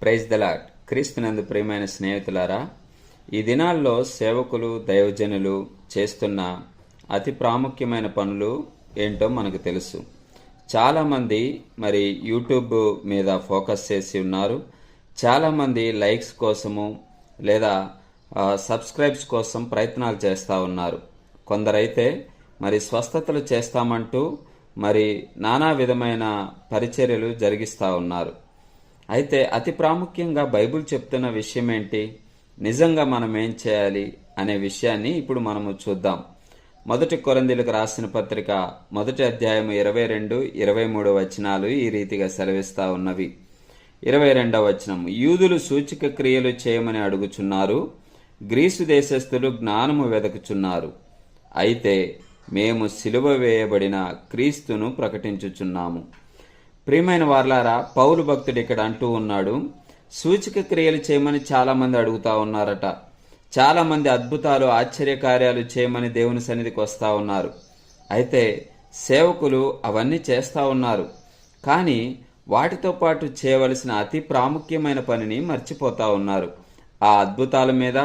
Praise దలాట్ క్రీస్తునందు ప్రియమైన స్నేహితులారా ఈ దినాల్లో సేవకులు దైవజనులు చేస్తున్న అతి ప్రాముఖ్యమైన పనులు ఏంటో మనకు తెలుసు. చాలామంది మరి యూట్యూబ్ మీద ఫోకస్ చేసి ఉన్నారు. చాలామంది లైక్స్ కోసము లేదా సబ్స్క్రైబ్స్ కోసం ప్రయత్నాలు చేస్తూ ఉన్నారు. కొందరైతే మరి స్వస్థతలు చేస్తామంటూ మరి నానా విధమైన పరిచర్యలు జరిగిస్తూ ఉన్నారు. అయితే అతి ప్రాముఖ్యంగా బైబిల్ చెప్తున్న విషయం ఏంటి నిజంగా మనం ఏం చేయాలి అనే విషయాన్ని ఇప్పుడు మనము చూద్దాం. మొదటి కొరందీలకు రాసిన పత్రిక మొదటి అధ్యాయం ఇరవై రెండు ఇరవై మూడు వచనాలు ఈ రీతిగా సెలవిస్తా ఉన్నవి. ఇరవై రెండవ వచనం యూదులు సూచిక క్రియలు చేయమని అడుగుచున్నారు గ్రీసు దేశస్థులు జ్ఞానము వెదకుచున్నారు. అయితే మేము సిలువ వేయబడిన క్రీస్తును ప్రకటించుచున్నాము. ప్రియమైన వార్లారా పౌలు భక్తుడు ఇక్కడ అంటూ ఉన్నాడు సూచిక క్రియలు చేయమని చాలామంది అడుగుతా ఉన్నారట. చాలామంది అద్భుతాలు ఆశ్చర్యకార్యాలు చేయమని దేవుని సన్నిధికి వస్తూ ఉన్నారు. అయితే సేవకులు అవన్నీ చేస్తూ ఉన్నారు. కానీ వాటితో పాటు చేయవలసిన అతి ప్రాముఖ్యమైన పనిని మర్చిపోతా ఉన్నారు. ఆ అద్భుతాల మీద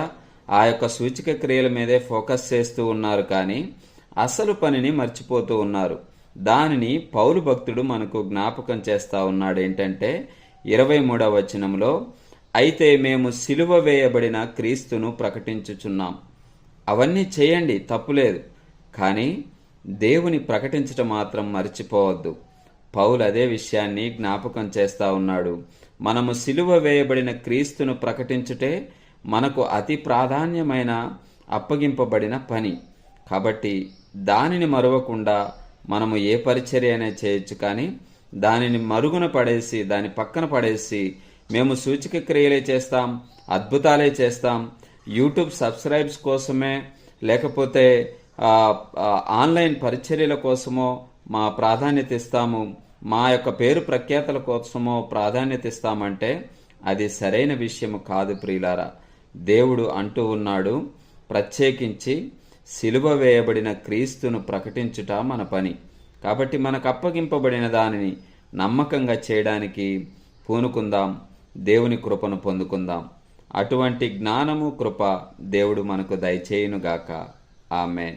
ఆ యొక్క సూచిక క్రియల మీదే ఫోకస్ చేస్తూ ఉన్నారు కానీ అసలు పనిని మర్చిపోతూ ఉన్నారు. దానిని పౌలు భక్తుడు మనకు జ్ఞాపకం చేస్తా ఉన్నాడు ఏంటంటే ఇరవై మూడవ వచనంలో అయితే మేము సిలువ వేయబడిన క్రీస్తును ప్రకటించుచున్నాం. అవన్నీ చేయండి తప్పులేదు కానీ దేవుని ప్రకటించటం మాత్రం మర్చిపోవద్దు. పౌలు అదే విషయాన్ని జ్ఞాపకం చేస్తా ఉన్నాడు. మనము సిలువ వేయబడిన క్రీస్తును ప్రకటించుటే మనకు అతి ప్రాధాన్యమైన అప్పగింపబడిన పని. కాబట్టి దానిని మరవకుండా మనము ఏ పరిచర్య అయినా చేయొచ్చు కానీ దానిని మరుగున పడేసి దాని పక్కన పడేసి మేము సూచిక క్రియలే చేస్తాం అద్భుతాలే చేస్తాం. యూట్యూబ్ సబ్స్క్రైబ్స్ కోసమే లేకపోతే ఆన్లైన్ పరిచర్యల కోసమో మా ప్రాధాన్యత ఇస్తాము. మా యొక్క పేరు ప్రఖ్యాతల కోసమో ప్రాధాన్యత ఇస్తామంటే అది సరైన విషయం కాదు ప్రియులారా. దేవుడు అంటూ ఉన్నాడు ప్రత్యేకించి సిలువ వేయబడిన క్రీస్తును ప్రకటించుట మన పని. కాబట్టి మనకు అప్పగింపబడిన దానిని నమ్మకంగా చేయడానికి పూనుకుందాం దేవుని కృపను పొందుకుందాం. అటువంటి జ్ఞానము కృప దేవుడు మనకు దయచేయునుగాక. ఆమెన్.